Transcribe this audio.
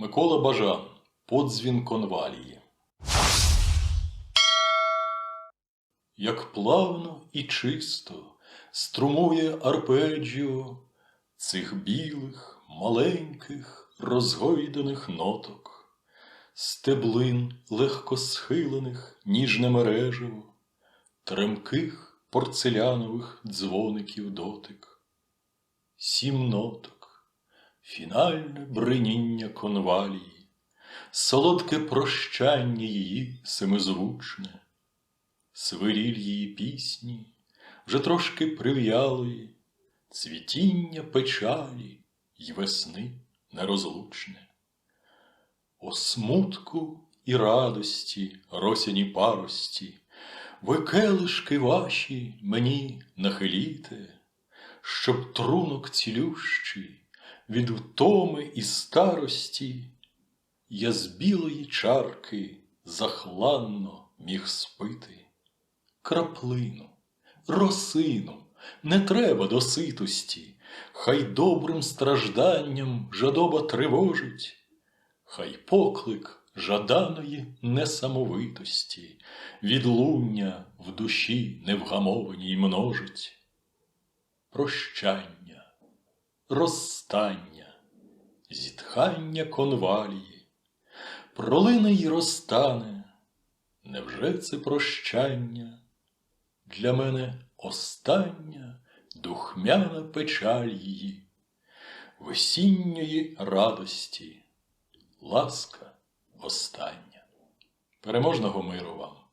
Микола Бажан. Подзвін конвалії. Як плавно і чисто струмує арпеджіо цих білих, маленьких, розгойданих ноток, стеблин легко схилених, ніжне мережево, тремких порцелянових дзвоників дотик, сім ноток, фінальне бриніння конвалії, солодке прощання її семизвучне, свиріль її пісні, вже трошки прив'ялої, цвітіння печалі й весни нерозлучне. О смутку і радості, росяні парості, ви келишки ваші мені нахиліте, щоб трунок цілющий від втоми і старості я з білої чарки захланно міг спити. Краплину, росину, не треба до ситості, хай добрим стражданням жадоба тривожить, хай поклик жаданої несамовитості, відлуння в душі невгамованій множить. Прощання, розстання, зітхання конвалії, пролине й розтане, невже це прощання? Для мене остання духмяна печаль її, весінньої радості, ласка остання. Переможного миру вам!